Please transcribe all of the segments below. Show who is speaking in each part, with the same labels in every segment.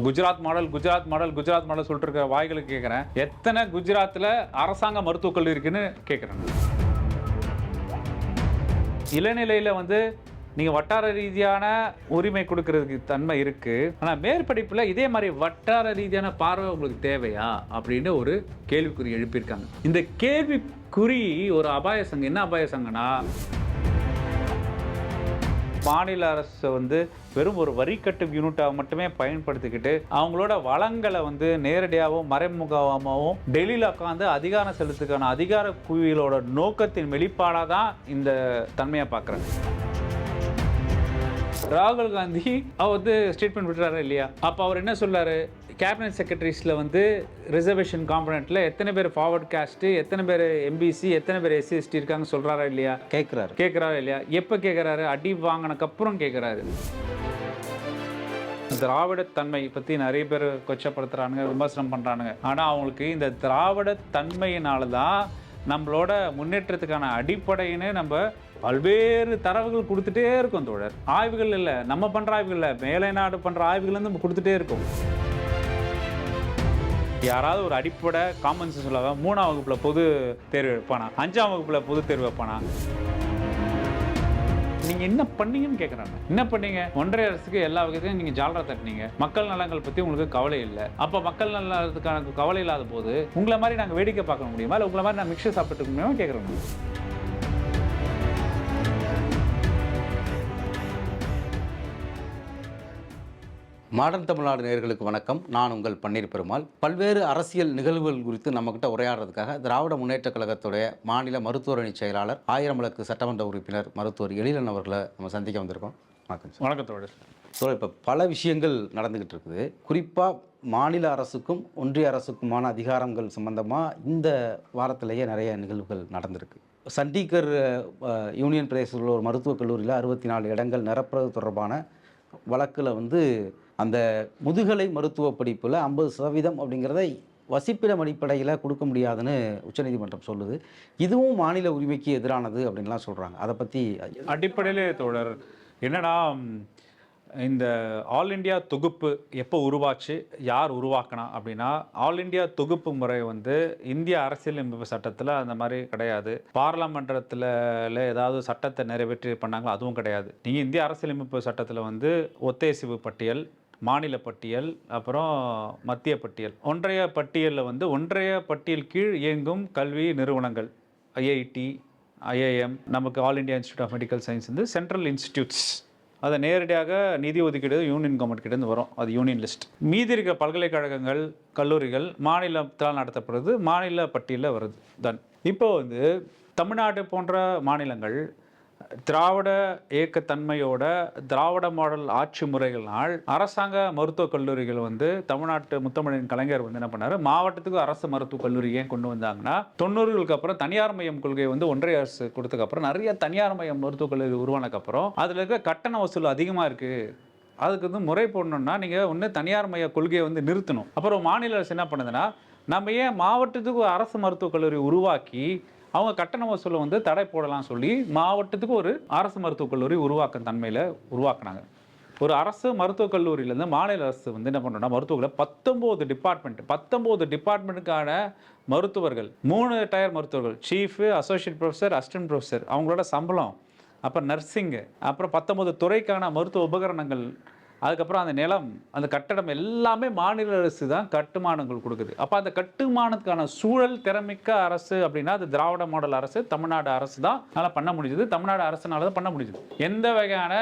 Speaker 1: Gujarat model Gujarat model Gujarat model சொல்லிட்டு இருக்க வாய்களுக்கு கேட்குறேன் எத்தனை குஜராத்தில் அரசாங்க மருத்துவக் கல்லூரி இருக்குன்னு கேட்குறேன் இளநிலையில் வந்து நீங்கள் வட்டார ரீதியான உரிமை கொடுக்கறதுக்கு தன்மை இருக்குது ஆனால் மேற்படிப்பில் இதே மாதிரி வட்டார ரீதியான பார்வை உங்களுக்கு தேவையா? அப்படின்னு ஒரு கேள்விக்குறி எழுப்பியிருக்காங்க. இந்த கேள்விக்குறி ஒரு அபாய சங்கம் என்ன அபாய சங்கம்னா மாநில அரசு வந்து வெறும் ஒரு வரி கட்டும் யூனிட்டாக மட்டுமே பயன்படுத்திக்கிட்டு அவங்களோட வளங்களை வந்து நேரடியாகவும் மறைமுகமாகவும் டெல்லியில் உட்காந்து அதிகாரம் செலுத்துக்கான அதிகார குவியலோட நோக்கத்தின் வெளிப்பாடாக தான் இந்த தன்மையை பார்க்குறேன் ராகுல் காந்தி அவர் வந்து ஸ்டேட்மெண்ட் விட்டுறாரு இல்லையா? அப்போ அவர் என்ன சொல்றாரு கேபினட் செக்ரட்டரிஸில் வந்து ரிசர்வேஷன் காம்பனண்ட்டில் எத்தனை பேர் ஃபார்வர்ட் காஸ்ட்டு எத்தனை பேர் எம்பிசி எத்தனை பேர் எஸ்சி எஸ்டி இருக்காங்க சொல்கிறாரா இல்லையா?
Speaker 2: கேட்குறாரு
Speaker 1: கேட்குறாரு இல்லையா? எப்போ கேட்குறாரு அடி வாங்கினக்கப்புறம் கேட்குறாரு திராவிட தன்மை பற்றி நிறைய பேர் கொச்சப்படுத்துறானுங்க விமர்சனம் பண்ணுறானுங்க ஆனால் அவங்களுக்கு இந்த திராவிட தன்மையினால தான் நம்மளோட முன்னேற்றத்துக்கான அடிப்படைன்னு நம்ம பல்வேறு தரவுகள் கொடுத்துட்டே இருக்கோம் தோழர். ஆய்வுகள் இல்லை. நம்ம பண்ணுற ஆய்வுகள் இல்லை. மேலை நாடு பண்ணுற ஆய்வுகள் வந்து நம்ம கொடுத்துட்டே இருக்கோம். யாராவது ஒரு அடிப்படை காமன் சென்ஸ் இல்லாத மூணாம் வகுப்பில் பொது தேர்வு வைப்பானா அஞ்சாம் வகுப்பில் பொது தேர்வு வைப்பானா? நீங்க என்ன பண்ணீங்கன்னு கேக்குறாங்க என்ன பண்ணீங்க? ஒன்றிய அரசுக்கு எல்லா வகையிலும் நீங்க ஜாலரா தட்டினீங்க. மக்கள் நலங்கள் பத்தி உங்களுக்கு கவலை இல்லை. அப்ப மக்கள் நலத்துக்கான கவலை இல்லாத போது உங்களை மாதிரி நாங்க வேடிக்கை பார்க்க முடியுமா? இல்ல உங்களை மாதிரி நான் மிக்சர் சாப்பிட்டு முடியுமா கேக்குறோம்
Speaker 2: மாடர்ன் தமிழ்நாடு நேயர்களுக்கு வணக்கம். நான் உங்கள் பன்னீர் பெருமாள். பல்வேறு அரசியல் நிகழ்வுகள் குறித்து நம்மக்கிட்ட உரையாடுறதுக்காக திராவிட முன்னேற்றக் கழகத்துடைய மாநில மருத்துவரணி செயலாளர் ஆயிரம் விளக்கு சட்டமன்ற உறுப்பினர் மருத்துவர் எழிலன் அவர்களை நம்ம சந்திக்க வந்திருக்கோம். வணக்கம் சார்.
Speaker 1: வணக்கம் தோழர்.
Speaker 2: ஸோ இப்போ பல விஷயங்கள் நடந்துக்கிட்டு இருக்குது. குறிப்பாக மாநில அரசுக்கும் ஒன்றிய அரசுக்குமான அதிகாரங்கள் சம்பந்தமாக இந்த வாரத்திலேயே நிறைய நிகழ்வுகள் நடந்திருக்கு. சண்டிகர் யூனியன் பிரதேசத்தில் உள்ள ஒரு மருத்துவக் கல்லூரியில் அறுபத்தி நாலு இடங்கள் நிரப்புறது தொடர்பான வழக்கில் வந்து அந்த முதுகலை மருத்துவ படிப்பில் ஐம்பது சதவீதம் அப்படிங்கிறத வசிப்பிடம் அடிப்படையில் கொடுக்க முடியாதுன்னு உச்சநீதிமன்றம் சொல்லுது. இதுவும் மாநில உரிமைக்கு எதிரானது அப்படின்லாம் சொல்கிறாங்க அதை பற்றி
Speaker 1: அடிப்படையிலே தோழர் என்னன்னா இந்த ஆல் இந்தியா தொகுப்பு எப்போ உருவாச்சு யார் உருவாக்கினா அப்படின்னா ஆல் இந்தியா தொகுப்பு முறை வந்து இந்திய அரசியலமைப்பு சட்டத்தில் அந்த மாதிரி கிடையாது. பாராளுமன்றத்தில் ஏதாவது சட்டத்தை நிறைவேற்றி பண்ணாங்களோ அதுவும் கிடையாது. நீங்கள் இந்திய அரசியலமைப்பு சட்டத்தில் வந்து ஒத்தேசிவு பட்டியல் மாநில பட்டியல் அப்புறம் மத்திய பட்டியல். ஒன்றைய பட்டியலில் வந்து ஒன்றைய பட்டியல் கீழ் இயங்கும் கல்வி நிறுவனங்கள் ஐஐடி ஐஐஎம் நமக்கு all India institute of medical science வந்து சென்ட்ரல் இன்ஸ்டிடியூட்ஸ் அதை நேரடியாக நிதி ஒதுக்கீடு யூனியன் கவர்மெண்ட் கிட்டேருந்து வரும். அது யூனியன் லிஸ்ட் மீதி இருக்க பல்கலைக்கழகங்கள் கல்லூரிகள் மாநிலத்தால் நடத்தப்படுறது மாநில பட்டியலில் வருது. தான் இப்போ வந்து தமிழ்நாடு போன்ற மாநிலங்கள் திராவிட இயக்கத்தன்மையோட திராவிட மாடல் ஆட்சி முறைகளால் அரசாங்க மருத்துவக் கல்லூரிகள் வந்து தமிழ்நாட்டு முத்தமிழின் கலைஞர் வந்து என்ன பண்ணாரு? மாவட்டத்துக்கு அரசு மருத்துவக் கல்லூரி ஏன் கொண்டு வந்தாங்கன்னா தொண்ணூறுகளுக்கு அப்புறம் தனியார் மையம் கொள்கை வந்து ஒன்றிய அரசு கொடுத்ததுக்கு அப்புறம் நிறைய தனியார் மையம் மருத்துவக் கல்லூரி உருவானதுக்கப்புறம் அதில் இருக்க கட்டண வசூல் அதிகமாக இருக்குது அதுக்கு வந்து முறை போடணும்னா நீங்கள் ஒன்று தனியார் மைய கொள்கையை வந்து நிறுத்தணும். அப்புறம் மாநில அரசு என்ன பண்ணுதுன்னா நம்ம ஏன் மாவட்டத்துக்கு அரசு மருத்துவக் கல்லூரி உருவாக்கி அவங்க கட்டண வசூலை வந்து தடை போடலாம் சொல்லி மாவட்டத்துக்கு ஒரு அரசு மருத்துவக் கல்லூரி உருவாக்கும் தன்மையில் உருவாக்குனாங்க. ஒரு அரசு மருத்துவக் கல்லூரியிலேருந்து மாநில அரசு வந்து என்ன பண்ணுறோம்னா மருத்துவத்தில் பத்தொம்போது டிபார்ட்மெண்ட் பத்தொம்போது டிபார்ட்மெண்ட்டுக்கான மருத்துவர்கள் மூணு டயர் மருத்துவர்கள் chief associate professor assistant professor அவங்களோட சம்பளம் அப்புறம் நர்சிங்கு அப்புறம் பத்தொம்போது துறைக்கான மருத்துவ உபகரணங்கள் அதுக்கப்புறம் அந்த நிலம் அந்த கட்டடம் எல்லாமே மாநில அரசு தான் கட்டுமானங்கள் கொடுக்குது. அப்போ அந்த கட்டுமானத்துக்கான சூழல் திறமிக்க அரசு அப்படின்னா அது திராவிட மாடல் அரசு தமிழ்நாடு அரசு தான். அதனால் பண்ண முடிஞ்சது. தமிழ்நாடு அரசுனால தான் பண்ண முடிஞ்சது. எந்த வகையான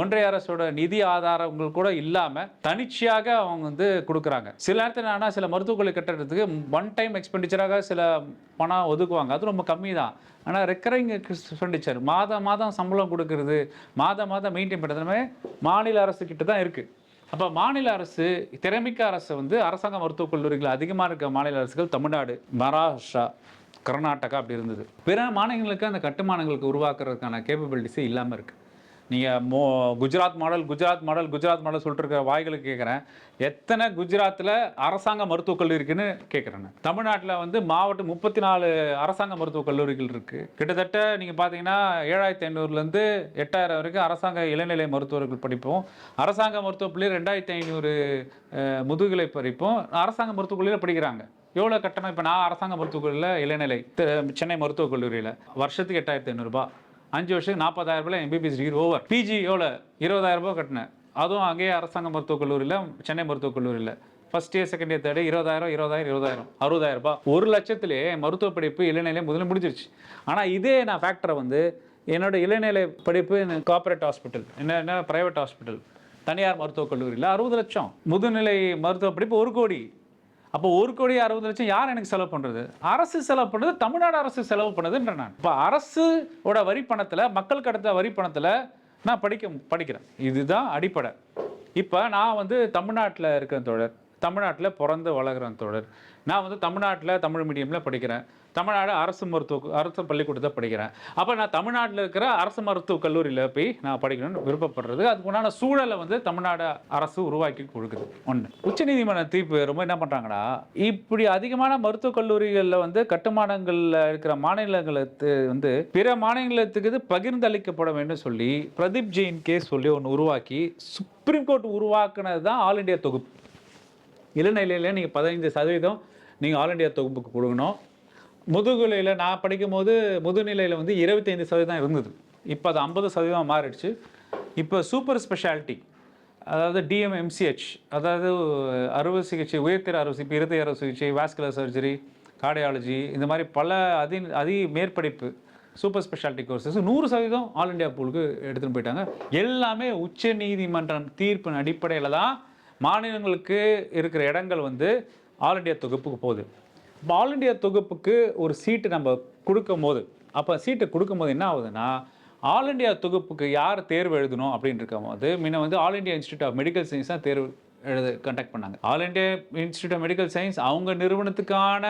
Speaker 1: ஒன்றிய அரசோட நிதி ஆதாரங்கள் கூட இல்லாமல் தனிச்சையாக அவங்க வந்து கொடுக்குறாங்க. சில நேரத்தில் என்னன்னா சில மருத்துவக் கட்டுறதுக்கு கட்டடத்துக்கு ஒன் டைம் எக்ஸ்பெண்டிச்சராக சில பணம் ஒதுக்குவாங்க. அது ரொம்ப கம்மி தான் ஆனால் ரெக்கரிங் எக்ஸ்பெண்டிச்சர் மாதம் மாதம் சம்பளம் கொடுக்கறது மாதம் மாதம் மெயின்டைன் பண்ணுறதுமே மாநில அரசு கிட்ட தான் இருக்குது அப்போ மாநில அரசு திறமிக்க அரசு வந்து அரசாங்க மருத்துவக் கல்லூரிகள் அதிகமாக இருக்க மாநில அரசுகள் தமிழ்நாடு மகாராஷ்டிரா கர்நாடகா அப்படி இருந்தது. பிற மாநிலங்களுக்கு அந்த கட்டுமானங்களுக்கு உருவாக்குறதுக்கான கேப்பபிலிட்டிஸே இல்லாமல் இருக்குது நீங்கள் மோ Gujarat model Gujarat model Gujarat model சொல்லிட்டு இருக்கிற வாய்களுக்கு கேட்குறேன் எத்தனை குஜராத்தில் அரசாங்க மருத்துவக் கல்லூரி இருக்குன்னு கேட்குறேன் தமிழ்நாட்டில் வந்து மாவட்டம் முப்பத்தி நாலு அரசாங்க மருத்துவக் கல்லூரிகள் இருக்குது கிட்டத்தட்ட நீங்கள் பார்த்தீங்கன்னா ஏழாயிரத்தி ஐநூறுலேருந்து எட்டாயிரம் வரைக்கும் அரசாங்க இளநிலை மருத்துவர்கள் படிப்போம். அரசாங்க மருத்துவ பள்ளி ரெண்டாயிரத்தி ஐநூறு முதுகலை படிப்போம் அரசாங்க மருத்துவக் கல்லூரியில் படிக்கிறாங்க. எவ்வளோ கட்டணம்? இப்போ நான் அரசாங்க மருத்துவக் கல்லூரியில் இளநிலை சென்னை மருத்துவக் கல்லூரியில். வருஷத்துக்கு எட்டாயிரத்தி ஐநூறுரூபா அஞ்சு வருஷத்துக்கு நாற்பதாயிரம் ரூபாய் எம்பிபிஎஸ் டிகிரி ஓவர் பிஜி எவ்வளோ இருபதாயிரம் ரூபாய் கட்டினேன். அதுவும் அங்கேயே அரசாங்க மருத்துவக் கல்லூரியில் சென்னை மருத்துவக் கல்லூரியில். First year second year third இருபதாயிரம் இருபதாயிரம் இருபதாயிரம் அறுபதாயிரம் ரூபாய். ஒரு லட்சத்திலே மருத்துவ படிப்பு இளநிலை முதல்ல முடிஞ்சிருச்சு. ஆனால் இதே நான் ஃபேக்டரை வந்து என்னோட இளநிலை படிப்பு கார்ப்பரேட் ஹாஸ்பிட்டல் என்ன என்ன ப்ரைவேட் ஹாஸ்பிட்டல் தனியார் மருத்துவக் கல்லூரியில் அறுபது லட்சம். முதுநிலை மருத்துவ படிப்பு ஒரு கோடி. அப்போ ஒரு கோடி அறுபது லட்சம் யார் எனக்கு செலவு பண்ணுறது அரசு செலவு பண்ணுறது தமிழ்நாடு அரசு செலவு பண்ணுதுன்ற நான். இப்போ அரசோட வரி பணத்தில் மக்களுக்கு அடுத்த வரி பணத்தில் நான் படிக்க படிக்கிறேன். இதுதான் அடிப்படை. இப்போ நான் வந்து தமிழ்நாட்டில் இருக்கிற தொடர் தமிழ்நாட்டில் பிறந்து வளர்கிறேன் தொடர் நான் வந்து தமிழ்நாட்டில் தமிழ் மீடியமில் படிக்கிறேன். தமிழ்நாடு அரசு மருத்துவ அரசு பள்ளிக்கூடத்தில் படிக்கிறேன். அப்போ நான் தமிழ்நாட்டில் இருக்கிற அரசு மருத்துவக் கல்லூரியில் போய் நான் படிக்கணும்னு விருப்பப்படுறது. அதுக்கு உண்டான சூழலை வந்து தமிழ்நாடு அரசு உருவாக்கி கொடுக்குது. ஒன்று உச்சநீதிமன்ற தீர்ப்பு ரொம்ப என்ன பண்ணுறாங்கன்னா இப்படி அதிகமான மருத்துவக் கல்லூரிகளில் வந்து கட்டுமானங்களில் இருக்கிற மாநிலங்களுக்கு வந்து பிற மாநிலத்துக்கு இது பகிர்ந்தளிக்கப்பட வேண்டும் சொல்லி பிரதீப் ஜெயின் கேஸ் சொல்லி ஒன்று உருவாக்கி சுப்ரீம் கோர்ட் உருவாக்குனது தான் ஆல் இண்டியா தொகுப்பு. இளநிலையில் நீங்கள் பதினைந்து சதவீதம் நீங்கள் ஆல் இண்டியா தொகுப்புக்கு கொடுக்கணும். முதுகுலையில் நான் படிக்கும்போது முதுநிலையில் வந்து இருபத்தைந்து சதவீதம் இருந்தது. இப்போ அது ஐம்பது சதவீதம் மாறிடுச்சு. இப்போ சூப்பர் ஸ்பெஷாலிட்டி அதாவது டிஎம்எம்சிஹெச் அதாவது அறுவை சிகிச்சை உயர்த்திர அறுவை சிகிச்சை இருதய அறுவை சிகிச்சை வாஸ்குலர் சர்ஜரி கார்டியாலஜி இந்த மாதிரி பல அதி அதி மேற்படிப்பு சூப்பர் ஸ்பெஷாலிட்டி கோர்சஸ் நூறு சதவீதம் ஆல் இண்டியா பூலுக்கு எடுத்துகிட்டு போயிட்டாங்க. எல்லாமே உச்ச நீதிமன்றம் தீர்ப்பின் அடிப்படையில் தான் மாநிலங்களுக்கு இருக்கிற இடங்கள் வந்து ஆல் இண்டியா தொகுப்புக்கு போகுது. ஆல் இண்டியா தொகுப்புக்கு ஒரு சீட்டு நம்ம கொடுக்கும் போது அப்போ சீட்டை கொடுக்கும்போது என்ன ஆகுதுன்னா ஆல் இண்டியா தொகுப்புக்கு யார் தேர்வு எழுதணும் அப்படின்னு இருக்கும்போது முன்ன வந்து all India institute of medical science தான் தேர்வு எழுத கண்டக்ட் பண்ணாங்க. All India institute of medical science அவங்க நிறுவனத்துக்கான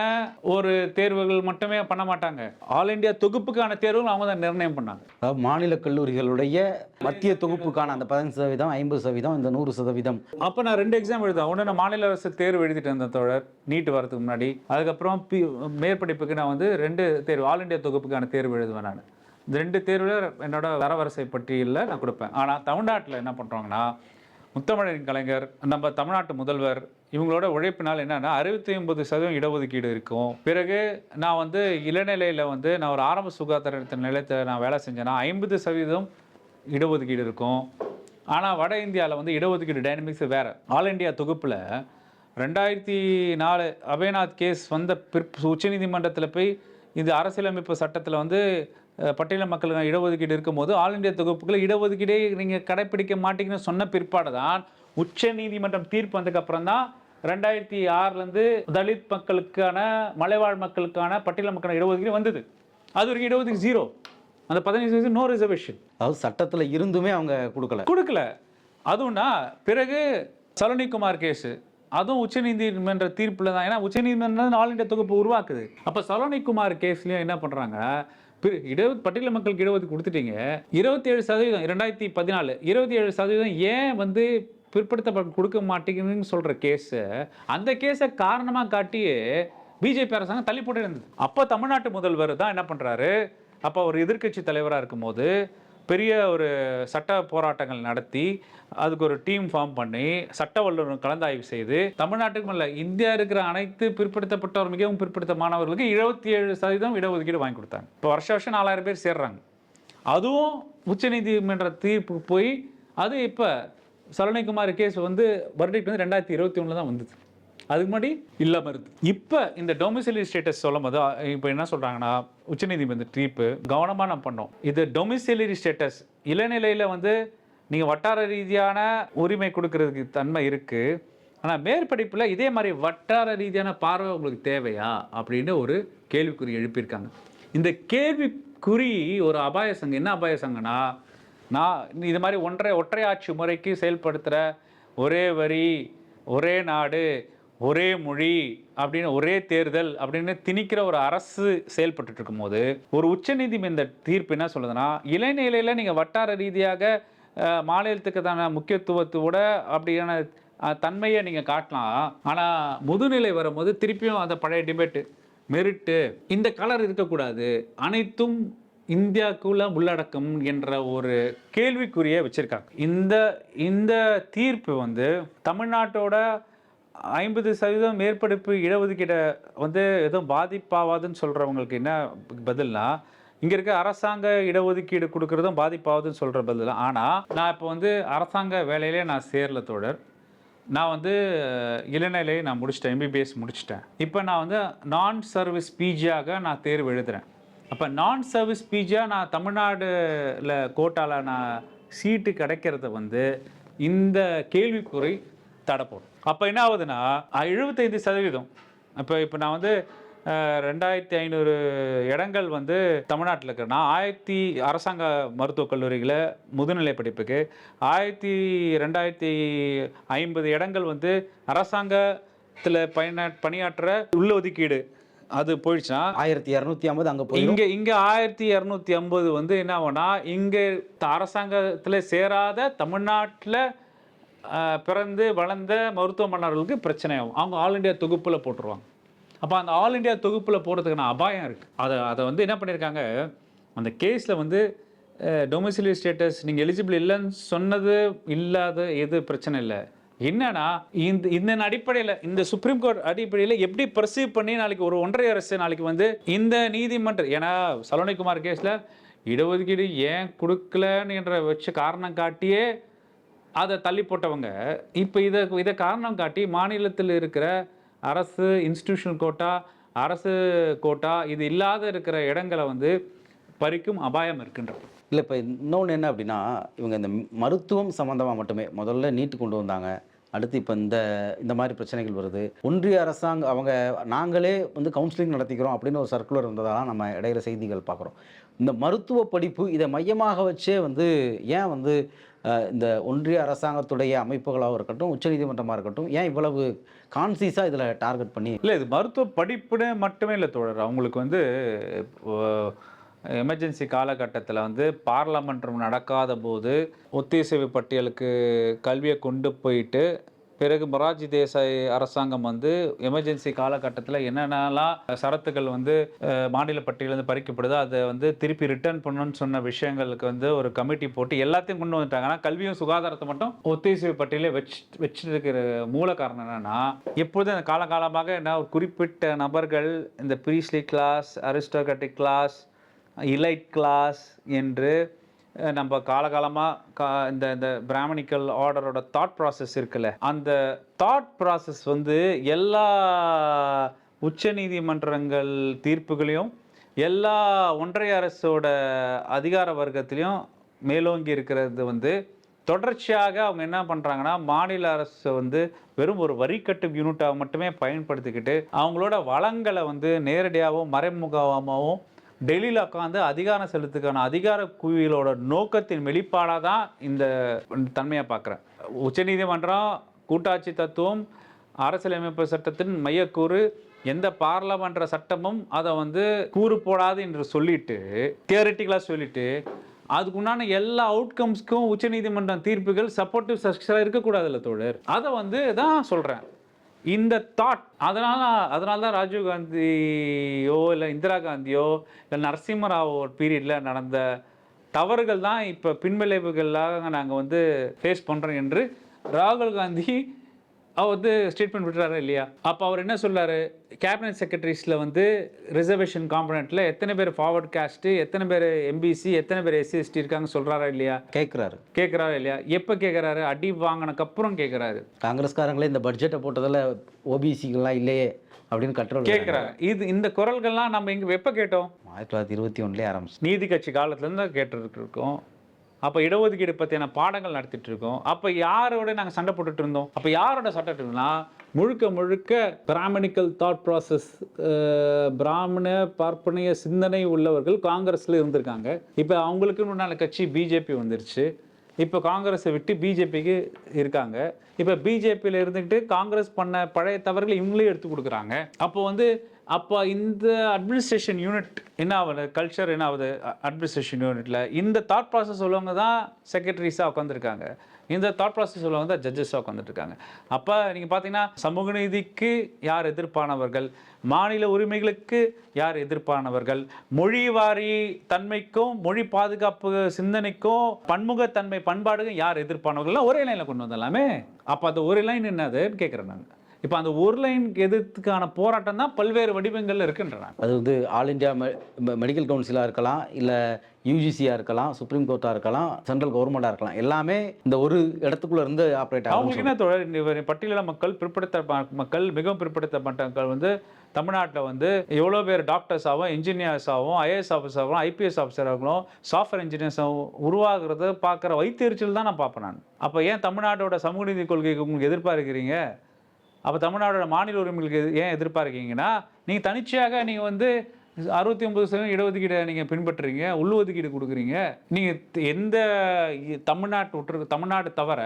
Speaker 1: ஒரு தேர்வுகள் மட்டுமே பண்ண மாட்டாங்க. ஆல் இண்டியா தொகுப்புக்கான தேர்வுகள் அவங்க தான் நிர்ணயம் பண்ணாங்க.
Speaker 2: அதாவது மாநில கல்லூரிகளுடைய மத்திய தொகுப்புக்கான அந்த பதினஞ்சு சதவீதம் ஐம்பது சதவீதம் இந்த நூறு சதவீதம்.
Speaker 1: அப்போ நான் ரெண்டு எக்ஸாம் எழுதேன் ஒன்று நான் மாநில அரசு தேர்வு எழுதிட்டு இருந்தேன் தோழர் நீட் வரதுக்கு முன்னாடி. அதுக்கப்புறம் பி மேற்படிப்புக்கு நான் வந்து ரெண்டு தேர்வு ஆல் இண்டியா தொகுப்புக்கான தேர்வு எழுதுவேன் நான். இந்த ரெண்டு தேர்வில் என்னோட தரவரிசை பட்டியலில் நான் கொடுப்பேன். ஆனால் தமிழ்நாட்டில் என்ன பண்ணுறாங்கன்னா முத்தமிழரின் கலைஞர் நம்ம தமிழ்நாட்டு முதல்வர் இவங்களோட உழைப்பினால் என்னன்னா அறுபத்தி ஒன்பது சதவீதம் இடஒதுக்கீடு இருக்கும். பிறகு நான் வந்து இளநிலையில் வந்து நான் ஒரு ஆரம்ப சுகாதார நிலையத்தில் நான் வேலை செஞ்சேன்னா ஐம்பது சதவீதம் இடஒதுக்கீடு இருக்கும். ஆனால் வட இந்தியாவில் வந்து இடஒதுக்கீடு டைனமிக்ஸ் வேறு. ஆல் இண்டியா தொகுப்பில் ரெண்டாயிரத்தி நாலு அபயநாத் கேஸ் வந்த பிற் உச்சநீதிமன்றத்தில் போய் இந்த அரசியலமைப்பு சட்டத்தில் வந்து பட்டியல மக்களுக்கு இடஒதுக்கீடு இருக்கும்போது ஆல் இண்டியா தொகுப்புகளில் இடஒதுக்கீடே நீங்கள் கடைப்பிடிக்க மாட்டீங்கன்னு சொன்ன பிற்பாடு தான் உச்ச நீதிமன்றம் தீர்ப்பு வந்ததுக்கப்புறம் தான் ரெண்டாயிரத்தி ஆறுலேருந்து தலித் மக்களுக்கான மலைவாழ் மக்களுக்கான பட்டியல மக்களான இடஒதுக்கீடு வந்தது. அது வரைக்கும் இடஒதுக்கீடு ஜீரோ அந்த பதினஞ்சு நோ ரிசர்வேஷன்
Speaker 2: அதாவது சட்டத்தில் இருந்துமே அவங்க கொடுக்கல.
Speaker 1: கொடுக்கல. அதுவும்னா பிறகு சலோனிகுமார் கேஸு அதுவும் உச்சநீதிமன்ற தீர்ப்பில் தான். ஏன்னா உச்சநீதிமன்றம் ஆல் இண்டியா தொகுப்பு உருவாக்குது. அப்போ சலோனிகுமார் கேஸ்லையும் என்ன பண்ணுறாங்க இட பட்டியல மக்களுக்கு இடஒதுக்கு கொடுத்துட்டீங்க. இருபத்தி ஏழு சதவீதம் ரெண்டாயிரத்தி பதினாலு இருபத்தி ஏழு சதவீதம் ஏன் வந்து பிற்படுத்தப்பட்டு கொடுக்க மாட்டேங்குதுன்னு சொல்கிற கேஸை அந்த கேஸை காரணமாக காட்டியே பிஜேபி அரசாங்கம் தள்ளி போட்டு இருந்தது. அப்போ தமிழ்நாட்டு முதல்வர் தான் என்ன பண்ணுறாரு அப்போ அவர் எதிர்க்கட்சி தலைவராக இருக்கும்போது பெரிய ஒரு சட்ட போராட்டங்கள் நடத்தி அதுக்கு ஒரு டீம் ஃபார்ம் பண்ணி சட்ட வல்லுநர் கலந்தாய்வு செய்து தமிழ்நாட்டுக்கும் இல்லை இந்தியா இருக்கிற அனைத்து பிற்படுத்தப்பட்டவர் மிகவும் பிற்படுத்த மாணவர்களுக்கு இருபத்தி ஏழு சதவீதம் இடஒதுக்கீடு வாங்கி கொடுத்தாங்க. இப்போ வருஷ வருஷம் நாலாயிரம் பேர் சேர்றாங்க. அதுவும் உச்சநீதிமன்ற தீர்ப்பு போய் அது இப்போ சலனைக்குமார் கேஸ் வந்து verdict வந்து ரெண்டாயிரத்தி இருபத்தி ஒன்றில் தான் வந்தது. அதுக்கு முன்னாடி இல்லாமல் இருக்குது இப்போ இந்த டொமிசிலரி ஸ்டேட்டஸ் சொல்லும் போது இப்போ என்ன சொல்கிறாங்கன்னா உச்சநீதிமன்ற தீர்ப்பு கவனமாக நம்ம பண்ணோம் இது டொமிசிலரி ஸ்டேட்டஸ் இளநிலையில் வந்து நீங்கள் வட்டார ரீதியான உரிமை கொடுக்கறதுக்கு தன்மை இருக்குது ஆனால் மேற்படிப்பில் இதே மாதிரி வட்டார ரீதியான பார்வை உங்களுக்கு தேவையா? அப்படின்னு ஒரு கேள்விக்குறி எழுப்பியிருக்காங்க. இந்த கேள்விக்குறி ஒரு அபாய சங்கம் என்ன அபாய சங்கம்னா நான் இது மாதிரி ஒன்றை ஒற்றை ஆட்சி முறைக்கு செயல்படுத்துகிற ஒரே வரி ஒரே நாடு ஒரே மொழி அப்படின்னு ஒரே தேர்தல் அப்படின்னு திணிக்கிற ஒரு அரசு செயல்பட்டு இருக்கும்போது ஒரு உச்சநீதிமன்ற தீர்ப்பு என்ன சொல்லுதுன்னா இளைநிலையில் நீங்கள் வட்டார ரீதியாக மாநிலத்துக்குதான முக்கியத்துவத்தோட அப்படியான தன்மையை நீங்கள் காட்டலாம். ஆனால் முதுநிலை வரும்போது திருப்பியும் அந்த பழைய டிபேட்டு மெரிட்டு இந்த கலர் இருக்கக்கூடாது. அனைத்தும் இந்தியாக்குள்ள உள்ளடக்கம் என்ற ஒரு கேள்விக்குறியை வச்சிருக்காங்க. இந்த இந்த தீர்ப்பு வந்து தமிழ்நாட்டோட ஐம்பது சதவீதம் மேற்படிப்பு இடஒதுக்கீடை வந்து எதுவும் பாதிப்பாவாதுன்னு சொல்கிறவங்களுக்கு என்ன பதில்னா இங்கே இருக்க அரசாங்க இடஒதுக்கீடு கொடுக்குறதும் பாதிப்பாகுதுன்னு சொல்கிற பதில். ஆனால் நான் இப்போ வந்து அரசாங்க வேலையிலே நான் சேரல தோழர். நான் வந்து இளநிலையை நான் முடிச்சிட்டேன் எம்பிபிஎஸ் முடிச்சிட்டேன். இப்போ நான் வந்து நான் சர்வீஸ் பிஜியாக நான் தேர்வு எழுதுறேன். அப்போ நான் சர்வீஸ் பிஜியாக நான் தமிழ்நாடுல கோட்டாவில் நான் சீட்டு கிடைக்கிறத வந்து இந்த கேள்விக்குறை தடை போடும். அப்போ என்ன ஆகுதுன்னா எழுபத்தைந்து சதவீதம். இப்போ இப்போ நான் வந்து ரெண்டாயிரத்தி ஐநூறு இடங்கள் வந்து தமிழ்நாட்டில் இருக்கு. நான் ஆயிரத்தி அரசாங்க மருத்துவக் கல்லூரிகளை முதுநிலை படிப்புக்கு ஆயிரத்தி ரெண்டாயிரத்தி ஐம்பது இடங்கள் வந்து அரசாங்கத்தில் பயன பணியாற்ற உள்ள ஒதுக்கீடு அது போயிடுச்சுன்னா
Speaker 2: ஆயிரத்தி இரநூத்தி ஐம்பது அங்கே போய்
Speaker 1: இங்க இங்க ஆயிரத்தி இரநூத்தி ஐம்பது வந்து என்ன ஆகும்னா இங்க அரசாங்கத்துல சேராத தமிழ்நாட்டுல பிறந்து வளர்ந்த மருத்துவ மன்னர்களுக்கு பிரச்சனை ஆகும் அவங்க ஆல் இந்தியா தொகுப்பில் போட்டுருவாங்க. அப்போ அந்த ஆல் இந்தியா தொகுப்பில் போகிறதுக்கான அபாயம் இருக்குது அதை அதை வந்து என்ன பண்ணியிருக்காங்க அந்த கேஸில் வந்து டொமிசிலி ஸ்டேட்டஸ் நீங்கள் எலிஜிபிள் இல்லைன்னு சொன்னது இல்லாத எது பிரச்சனை இல்லை. என்னன்னா இந்த இந்த அடிப்படையில் இந்த சுப்ரீம் கோர்ட் அடிப்படையில் எப்படி பர்சீவ் பண்ணி நாளைக்கு ஒரு ஒன்றரை அரசு நாளைக்கு வந்து இந்த நீதிமன்றம் ஏன்னா சலோனிகுமார் கேஸில் இடஒதுக்கீடு ஏன் கொடுக்கலன்னு என்ற வச்ச காரணம் காட்டியே அதை தள்ளி போட்டவங்க இப்போ இதை இதை காரணம் காட்டி மாநிலத்தில் இருக்கிற அரசு இன்ஸ்டிடியூஷனல் கோட்டா அரசு கோட்டா இது இல்லாத இருக்கிற இடங்களை வந்து பறிக்கும் அபாயம் இருக்கின்றது.
Speaker 2: இல்லை இப்போ இன்னொன்று என்ன அப்படின்னா இவங்க இந்த மருத்துவம் சம்மந்தமாக மட்டுமே முதல்ல நீட்டு கொண்டு வந்தாங்க. அடுத்து இப்போ இந்த இந்த மாதிரி பிரச்சனைகள் வருது. ஒன்றிய அரசாங்கம் அவங்க நாங்களே வந்து கவுன்சிலிங் நடத்திக்கிறோம் அப்படின்னு ஒரு சர்க்குலர் இருந்ததாலாம் நம்ம இடையில செய்திகள் பார்க்குறோம். இந்த மருத்துவ படிப்பு இதை மையமாக வச்சே வந்து ஏன் வந்து இந்த ஒன்றிய அரசாங்கத்துடைய அமைப்புகளாக இருக்கட்டும் உச்சநீதிமன்றமாக இருக்கட்டும் ஏன் இவ்வளவு கான்சியஸாக இதில் டார்கெட் பண்ணி?
Speaker 1: இல்லை இது மருத்துவ படிப்புன்னு மட்டுமே இல்லை தொடர் அவங்களுக்கு வந்து எமர்ஜென்சி காலகட்டத்தில் வந்து பார்லமென்றம் நடக்காத போது ஒத்திசைவு பட்டியலுக்கு கல்வியை கொண்டு போயிட்டு பிறகு மொராஜி தேசாய் அரசாங்கம் வந்து எமர்ஜென்சி காலகட்டத்தில் என்னென்னலாம் சரத்துக்கள் வந்து மாநில பட்டியலேருந்து பறிக்கப்படுதோ அதை வந்து திருப்பி ரிட்டர்ன் பண்ணணும்னு சொன்ன விஷயங்களுக்கு வந்து ஒரு கமிட்டி போட்டு எல்லாத்தையும் கொண்டு வந்துட்டாங்க. ஆனால் கல்வியும் சுகாதாரத்தை மட்டும் ஒத்திசைவு பட்டியலே வச்சு வச்சிருக்கிற மூல காரணம் என்னென்னா எப்பொழுதும் அந்த காலகாலமாக என்ன ஒரு குறிப்பிட்ட நபர்கள் இந்த priestly class aristocratic class elite class என்று நம்ம காலகாலமாக கா இந்த இந்த பிராமணிக்கல் ஆர்டரோட தாட் ப்ராசஸ் இருக்குல்ல அந்த தாட் ப்ராசஸ் வந்து எல்லா உச்ச நீதிமன்றங்கள் தீர்ப்புகளையும் எல்லா ஒன்றிய அரசோட அதிகார வர்க்கத்திலையும் மேலோங்கி இருக்கிறது வந்து தொடர்ச்சியாக அவங்க என்ன பண்ணுறாங்கன்னா மாநில அரசு வந்து வெறும் ஒரு வரிக்கட்டு யூனிட்டாக மட்டுமே பயன்படுத்திக்கிட்டு அவங்களோட வளங்களை வந்து நேரடியாகவும் மறைமுகமாகவும் டெல்லியில் உட்காந்து அதிகாரம் செலுத்துக்கான அதிகார குவியலோட நோக்கத்தின் வெளிப்பாடாக தான் இந்த தன்மையை பார்க்குறேன். உச்சநீதிமன்றம் கூட்டாட்சி தத்துவம் அரசியலமைப்பு சட்டத்தின் மையக்கூறு எந்த பார்லமென்ற சட்டமும் அதை வந்து கூறு போடாது என்று சொல்லிட்டு தியரட்டிக்கலாக சொல்லிட்டு அதுக்கு உண்டான எல்லா அவுட்கம்ஸ்க்கும் உச்சநீதிமன்றம் தீர்ப்புகள் சப்போர்ட்டிவ் இருக்கக்கூடாது இருக்கக்கூடாதுல்ல தோழர். அதை வந்து தான் சொல்கிறேன் இந்த தாட் அதனால அதனால தான் ராஜீவ் காந்தியோ இல்லை இந்திரா காந்தியோ இல்லை நரசிம்மராவ் பீரியடில் நடந்த தவறுகள் தான் இப்போ பின்விளைவுகளாக நாங்கள் வந்து ஃபேஸ் பண்ணுறோம் என்று ராகுல் காந்தி அவர் வந்து ஸ்டேட்மெண்ட் விட்டுறாரு இல்லையா? அப்போ அவர் என்ன சொல்றாரு கேபினட் செக்ரட்டரிஸில் வந்து ரிசர்வேஷன் காம்பனண்ட்டில் எத்தனை பேர் ஃபார்வர்ட் காஸ்ட்டு எத்தனை பேர் எம்பிசி எத்தனை பேர் எஸ்சி எஸ்டி இருக்காங்க சொல்கிறாரா இல்லையா?
Speaker 2: கேட்குறாரு
Speaker 1: கேட்குறாரா இல்லையா? எப்போ கேட்குறாரு அடி வாங்கினக்கப்புறம் கேட்குறாரு
Speaker 2: காங்கிரஸ்காரங்களே இந்த பட்ஜெட்டை போட்டதில் ஓபிசிகள்லாம் இல்லையே அப்படின்னு கட்டுறோம்
Speaker 1: கேட்குறாங்க இது இந்த குரல்கள்லாம் நம்ம இங்கே எப்போ கேட்டோம்?
Speaker 2: ஆயிரத்தி தொள்ளாயிரத்தி இருபத்தி ஒன்றுலேயே ஆரம்பிச்சு
Speaker 1: நீதி கட்சி காலத்துலேருந்து கேட்டுட்டு இருக்கோம் அப்போ இடஒதுக்கீடு பற்றியான பாடங்கள் நடத்திட்டு இருக்கோம் அப்போ யாரோட நாங்கள் சண்டை போட்டுட்டு இருந்தோம் அப்போ யாரோட சண்டை இருந்தோம்னா முழுக்க முழுக்க பிராமணிக்கல் தாட் ப்ராசஸ் பிராமண பார்ப்பனைய சிந்தனை உள்ளவர்கள் காங்கிரஸில் இருந்திருக்காங்க. இப்போ அவங்களுக்கு முன்னால் கட்சி பிஜேபி வந்துருச்சு. இப்போ காங்கிரஸை விட்டு பிஜேபிக்கு இருக்காங்க. இப்போ பிஜேபியில் இருந்துக்கிட்டு காங்கிரஸ் பண்ண பழைய தவறுகளை இவங்களே எடுத்து கொடுக்குறாங்க. அப்போ வந்து அப்போ இந்த அட்மினிஸ்ட்ரேஷன் யூனிட் என்ன ஆகுது? கல்ச்சர் என்ன ஆகுது? அட்மினிஸ்ட்ரேஷன் யூனிட்டில் இந்த தாட் ப்ராசஸ் உள்ளவங்க தான் செக்ரட்டரிஸாக உட்காந்துருக்காங்க இந்த தாட் ப்ராசஸ் உள்ளவங்க தான் ஜட்ஜஸாக உட்காந்துட்ருக்காங்க அப்போ நீங்கள் பார்த்தீங்கன்னா சமூக நீதிக்கு யார் எதிர்ப்பானவர்கள்? மாநில உரிமைகளுக்கு யார் எதிர்ப்பானவர்கள்? மொழி வாரி தன்மைக்கும் மொழி பாதுகாப்பு சிந்தனைக்கும் பன்முகத்தன்மை பண்பாடுக்கும் யார் எதிர்ப்பானவர்கள்லாம் ஒரே லைனில் கொண்டு வந்தலாமே அப்போ அந்த ஒரே லைன் என்னதுன்னு கேட்குறேன் நாங்கள் இப்போ அந்த ஒரு லைன் எதிர்த்துக்கான போராட்டம் தான் பல்வேறு வடிவங்கள்ல இருக்குன்றாங்க
Speaker 2: அது வந்து ஆல் இந்தியா மெடிக்கல் கவுன்சிலாக இருக்கலாம் இல்லை யூஜிசியாக இருக்கலாம் சுப்ரீம் கோர்ட்டாக இருக்கலாம் சென்ட்ரல் கவர்மெண்ட்டாக இருக்கலாம் எல்லாமே இந்த ஒரு இடத்துக்குள்ள இருந்து ஆப்ரேட் ஆகும்
Speaker 1: அவங்களுக்கு என்ன தொடர் இந்த பட்டியலின மக்கள் பிற்படுத்த மக்கள் மிகவும் பிற்படுத்தப்பட்ட மக்கள் வந்து தமிழ்நாட்டில் வந்து எவ்வளோ பேர் டாக்டர்ஸ் ஆகும் இன்ஜினியர்ஸ் ஆகும் ஐஏஎஸ் ஆஃபீஸர் ஆகும் ஐபிஎஸ் ஆஃபீஸர் ஆகணும் சாஃப்ட்வேர் இன்ஜினியர்ஸ் உருவாகிறத பார்க்குற வைத்தெரிச்சல் தான் நான் பார்ப்பேன் நான். அப்போ ஏன் தமிழ்நாட்டோட சமூக நீதி கொள்கைக்கு உங்களுக்கு எதிர்ப்பாக இருக்கிறீங்க? அப்போ தமிழ்நாடோட மாநில உரிமைகளுக்கு ஏன் எதிர்ப்பாக இருக்கீங்கன்னா நீங்கள் தனிச்சையாக நீங்கள் வந்து அறுபத்தி ஒன்பது சதவீதம் இடஒதுக்கீடை நீங்கள் பின்பற்றுறீங்க உள்ஒதுக்கீடு கொடுக்குறீங்க. நீங்கள் எந்த தமிழ்நாட்டு உற்று தமிழ்நாடு தவிர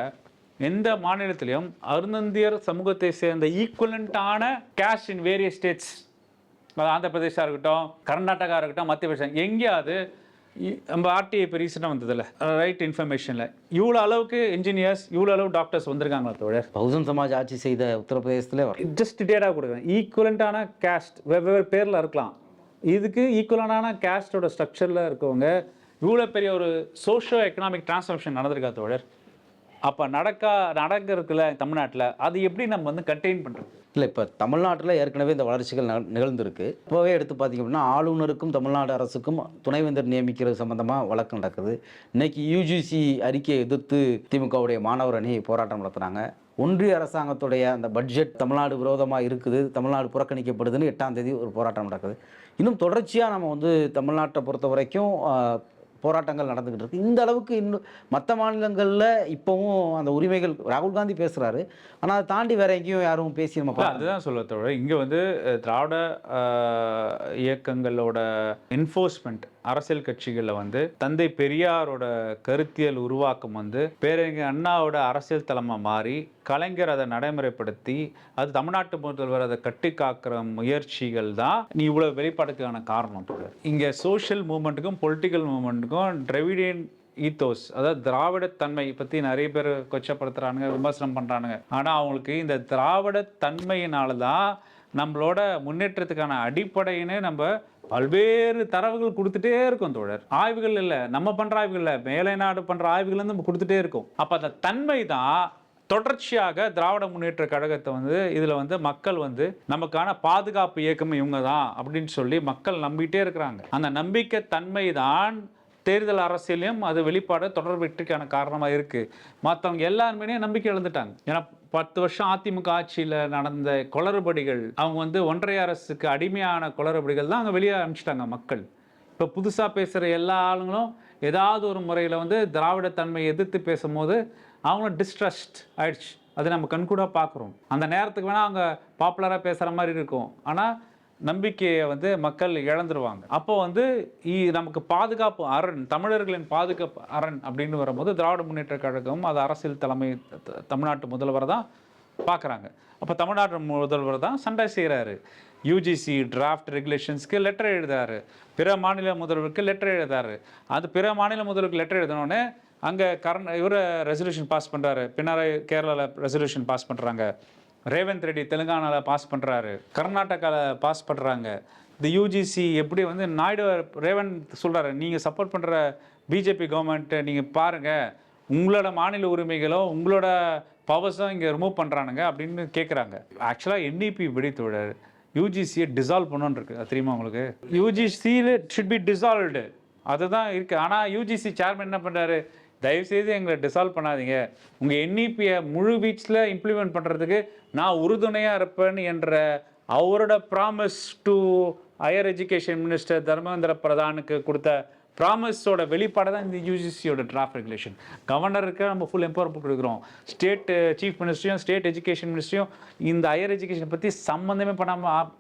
Speaker 1: எந்த மாநிலத்திலையும் அருந்தந்தியர் சமூகத்தை சேர்ந்த ஈக்குவலண்ட்டான case in various states Andhra Pradesh இருக்கட்டும் கர்நாடகா இருக்கட்டும் மத்திய பிரதேசம் எங்கேயாவது நம்ம ஆர்டிஐ இப்போ ரீசெண்டாக வந்ததில்ல ரைட் இன்ஃபர்மேஷனில் இவ்வளோ அளவுக்கு இன்ஜினியர்ஸ் இவ்வளோ அளவு டாக்டர்ஸ் வந்திருக்காங்களா தோழர்?
Speaker 2: பகுஜன் சமாஜ் ஆட்சி செய்த உத்தரப்பிரதேசத்திலே
Speaker 1: ஜஸ்ட் டேட்டா கொடுக்குறேன் ஈக்குவலண்ட்டான கேஸ்ட் வெவ்வேறு பேரில் இருக்கலாம். இதுக்கு ஈக்குவலண்டான கேஸ்டோட ஸ்ட்ரக்சரில் இருக்கவங்க இவ்வளோ பெரிய ஒரு சோஷியோ எக்கனாமிக் டிரான்ஸ்ஃபர்மேஷன் நடந்திருக்கா தோழர்? அப்போ நடக்கா நடக்கிறதுல தமிழ்நாட்டில் அது எப்படி நம்ம வந்து கண்டெயின் பண்ணுறது
Speaker 2: இல்லை இப்போ தமிழ்நாட்டில் ஏற்கனவே இந்த வளர்ச்சிகள் நிகழ்ந்திருக்கு. இப்போவே எடுத்து பார்த்தீங்க அப்படின்னா ஆளுநருக்கும் தமிழ்நாடு அரசுக்கும் துணைவேந்தர் நியமிக்கிறது சம்மந்தமாக வழக்கு நடக்குது. இன்னைக்கு யூஜிசி அறிக்கையை எதிர்த்து திமுகவுடைய மாணவர் அணி போராட்டம் நடத்துகிறாங்க ஒன்றிய அரசாங்கத்துடைய அந்த பட்ஜெட் தமிழ்நாடு விரோதமாக இருக்குது தமிழ்நாடு புறக்கணிக்கப்படுதுன்னு எட்டாம் தேதி ஒரு போராட்டம் நடக்குது. இன்னும் தொடர்ச்சியாக நம்ம வந்து தமிழ்நாட்டை பொறுத்த வரைக்கும் போராட்டங்கள் நடந்துக்கிட்டு இருக்கு. இந்த அளவுக்கு இன்னும் மற்ற மாநிலங்களில் இப்போவும் அந்த உரிமைகள் ராகுல் காந்தி பேசுகிறாரு ஆனால் அதை தாண்டி வேற எங்கேயும் யாரும் பேசி நம்ம
Speaker 1: அதுதான் சொல்ல தவிர இங்கே வந்து திராவிட இயக்கங்களோட என்ஃபோர்ஸ்மெண்ட் அரசியல் கட்சிகளில் வந்து தந்தை பெரியாரோட கருத்தியல் உருவாக்கம் வந்து பேரறிஞர் அண்ணாவோட அரசியல் தலைமை மாறி கலைஞர் அதை நடைமுறைப்படுத்தி அது தமிழ்நாட்டு முதல்வர் அதை கட்டி காக்கிற முயற்சிகள் தான் நீ இவ்வளோ வெளிப்பாடுக்கான காரணம் இங்கே சோஷியல் மூமெண்ட்டுக்கும் பொலிட்டிக்கல் மூமெண்ட்டுக்கும் திராவிடியன் ஈத்தோஸ் அதாவது திராவிடத்தன்மை பற்றி நிறைய பேர் கொச்சப்படுத்துகிறானுங்க விமர்சனம் பண்ணுறானுங்க ஆனால் அவங்களுக்கு இந்த திராவிட தன்மையினால தான் நம்மளோட முன்னேற்றத்துக்கான அடிப்படையினே நம்ம பல்வேறு தரவுகள் கொடுத்துட்டே இருக்கும் தோழர். ஆய்வுகள் இல்லை நம்ம பண்ணுற ஆய்வுகள் இல்லை மேலை நாடு பண்ணுற ஆய்வுகள் வந்து நம்ம கொடுத்துட்டே இருக்கும். அப்போ அந்த தன்மை தான் தொடர்ச்சியாக திராவிட முன்னேற்ற கழகத்தை வந்து இதில் வந்து மக்கள் வந்து நமக்கான பாதுகாப்பு இயக்கம் இவங்க தான் அப்படின்னு சொல்லி மக்கள் நம்பிட்டே இருக்கிறாங்க. அந்த நம்பிக்கை தன்மை தான் தேர்தல் அரசியலையும் அது வெளிப்பாடு தொடர் வெற்றிக்கான காரணமாக இருக்குது மற்றவங்க எல்லாருமே நம்பிக்கை இழந்துட்டாங்க. ஏன்னா பத்து வருஷம் அதிமுக ஆட்சியில் நடந்த குளறுபடிகள் அவங்க வந்து ஒன்றிய அரசுக்கு அடிமையான குளறுபடிகள் தான் அங்கே வெளியே அனுப்பிச்சிட்டாங்க மக்கள். இப்போ புதுசாக பேசுகிற எல்லா ஆளுங்களும் ஏதாவது ஒரு முறையில் வந்து திராவிட தன்மையை எதிர்த்து பேசும்போது அவங்களும் டிஸ்ட்ரஸ்ட் ஆயிடுச்சு. அது நம்ம கண்கூடாக பார்க்குறோம் அந்த நேரத்துக்கு வேணால் அவங்க பாப்புலராக பேசுகிற மாதிரி இருக்கும். ஆனால் நம்பிக்கையை வந்து மக்கள் இழந்துருவாங்க. அப்போ வந்து இ- நமக்கு பாதுகாப்பு அரண் தமிழர்களின் பாதுகாப்பு அரண் அப்படின்னு வரும்போது திராவிட முன்னேற்ற கழகம் அது அரசியல் தலைமை தமிழ்நாட்டு முதல்வர் தான் பார்க்குறாங்க. அப்போ தமிழ்நாட்டு முதல்வர் தான் சண்டை செய்கிறாரு. யூஜிசி டிராஃப்ட் ரெகுலேஷன்ஸ்க்கு லெட்டர் எழுதுறாரு. பிற மாநில முதல்வருக்கு லெட்டர் எழுதுறாரு. அது பிற மாநில முதல்வருக்கு லெட்டர் எழுதினோடனே அங்கே கரண் இவரை ரெசல்யூஷன் பாஸ் பண்ணுறாரு பினராயி கேரளாவில் ரெசல்யூஷன் பாஸ் பண்ணுறாங்க ரேவந்த் ரெட்டி தெலுங்கானாவில் பாஸ் பண்ணுறாரு கர்நாடகாவில் பாஸ் பண்ணுறாங்க இந்த யூஜிசி எப்படி வந்து நாயுடு ரேவந்த் சொல்கிறாரு நீங்கள் சப்போர்ட் பண்ணுற பிஜேபி கவர்மெண்ட்டை நீங்கள் பாருங்கள் உங்களோட மாநில உரிமைகளோ உங்களோட பவர்ஸும் இங்கே ரிமூவ் பண்ணுறானுங்க அப்படின்னு கேட்குறாங்க ஆக்சுவலாக என்இபி வெடித்தோடர் யூஜிசியை டிசால்வ் பண்ணணுன்னு இருக்கு. அது தெரியுமா உங்களுக்கு? யூஜிசியில் ஷுட் பி டிசால்வ்டு அதுதான் இருக்குது ஆனால் யூஜிசி சேர்மன் என்ன பண்ணுறாரு தயவுசெய்து எங்களை டிசால்வ் பண்ணாதீங்க. உங்கள் என்இபியை முழு வீச்சில் இம்ப்ளிமெண்ட் பண்ணுறதுக்கு நான் உறுதுணையாக இருப்பேன் என்ற அவரோட promise to higher education minister Dharmendra பிரதானுக்கு கொடுத்த ப்ராமிஸோட வெளிப்பாடு தான் இந்த யூஜிசியோட டிராஃப்ட் ரெகுலேஷன் கவர்னருக்கு நம்ம ஃபுல் எம்பவர்மெண்ட் கொடுக்குறோம். ஸ்டேட் சீஃப் மினிஸ்ட்ரியும் ஸ்டேட் எஜுகேஷன் மினிஸ்ட்ரியும் இந்த ஹையர் எஜுகேஷன் பற்றி சம்மந்தமே பண்ணாமல்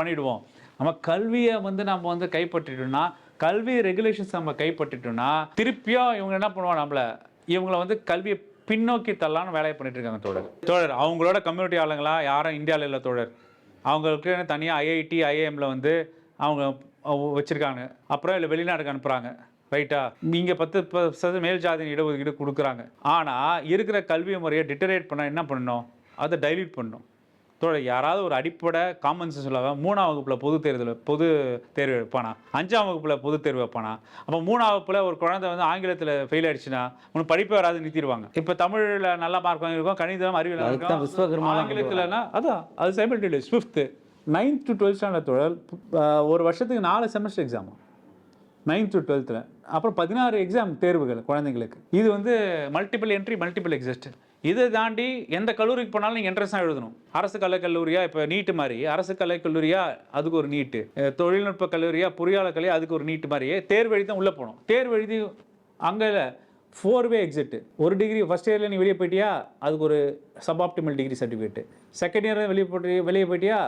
Speaker 1: பண்ணிவிடுவோம் நம்ம கல்வியை வந்து நம்ம வந்து கைப்பற்றிட்டோம்னா கல்வி ரெகுலேஷன்ஸ் நம்ம கைப்பற்றிட்டோம்னா திருப்பியும் இவங்க என்ன பண்ணுவாங்க நம்மள? இவங்கள வந்து கல்வியை பின்னோக்கி தள்ளலான்னு வேலையை பண்ணிட்டு இருக்காங்க தோழர். தோழர் அவங்களோட கம்யூனிட்டி ஆளுங்களா? யாரும் இந்தியாவில் இல்லை தோழர். அவங்களுக்கு தனியாக ஐஐடி ஐஏஎம்ல வந்து அவங்க வச்சுருக்காங்க. அப்புறம் இல்லை வெளிநாடுக்கு அனுப்புகிறாங்க ரைட்டா நீங்கள் பத்து ப- சதவீதம் மேல் ஜாதி இடஒதுக்கீடு கொடுக்குறாங்க. ஆனால் இருக்கிற கல்வி முறையை டிட்டரேட் பண்ண என்ன பண்ணணும்? அதை டைல்யூட் பண்ணணும். யாராவது ஒரு அடிப்படை காமன் சென்ஸ் சொல்லாம மூணாம் வகுப்புல பொது தேர்தல் பொது தேர்வு வைப்பானா? அஞ்சாம் வகுப்புல பொது தேர்வு வைப்பானா? அப்போ மூணாம் வகுப்புல ஒரு குழந்தை வந்து ஆங்கிலத்தில் ஃபெயில் ஆயிடுச்சுன்னா உனக்கு படிப்பே வராது நிறுத்திடுவாங்க. இப்போ தமிழில் நல்ல மார்க் வாங்கியிருக்கோம் கணிதம் அறிவியல் ஆங்கிலத்தில்னா அதான் அது simultaneous fifth ninth to twelfth standard ah, ஒரு வருஷத்துக்கு நாலு செமஸ்டர் எக்ஸாமா நைன்த் டு டுவெல்த்தில் அப்புறம் பதினாறு எக்ஸாம் தேர்வுகள் குழந்தைங்களுக்கு. இது வந்து மல்டிபிள் என்ட்ரி மல்டிபிள் எக்ஸிஸ்ட் இதை தாண்டி எந்த கல்லூரிக்கு போனாலும் நீங்கள் என்ட்ரன்ஸ் தான் எழுதணும். அரசு கலைக்கல்லூரியா இப்போ நீட்டு மாதிரி. அரசு கலைக்கல்லூரியா அதுக்கு ஒரு நீட்டு தொழில்நுட்ப கல்லூரியா பொறியாளர் கல்வி அதுக்கு ஒரு நீட்டு மாதிரியே தேர்வு எழுதி தான் உள்ளே போகணும். தேர்வு எழுதி அங்கே ஃபோர் வே எக்ஸிட்டு ஒரு டிகிரி ஃபஸ்ட் இயரில் நீ வெளியே போயிட்டியா? அதுக்கு ஒரு சப்ஆப்டிமல் டிகிரி சர்டிஃபிகேட் செகண்ட் இயரில் வெளியே போட்டு வெளியே போயிட்டியா?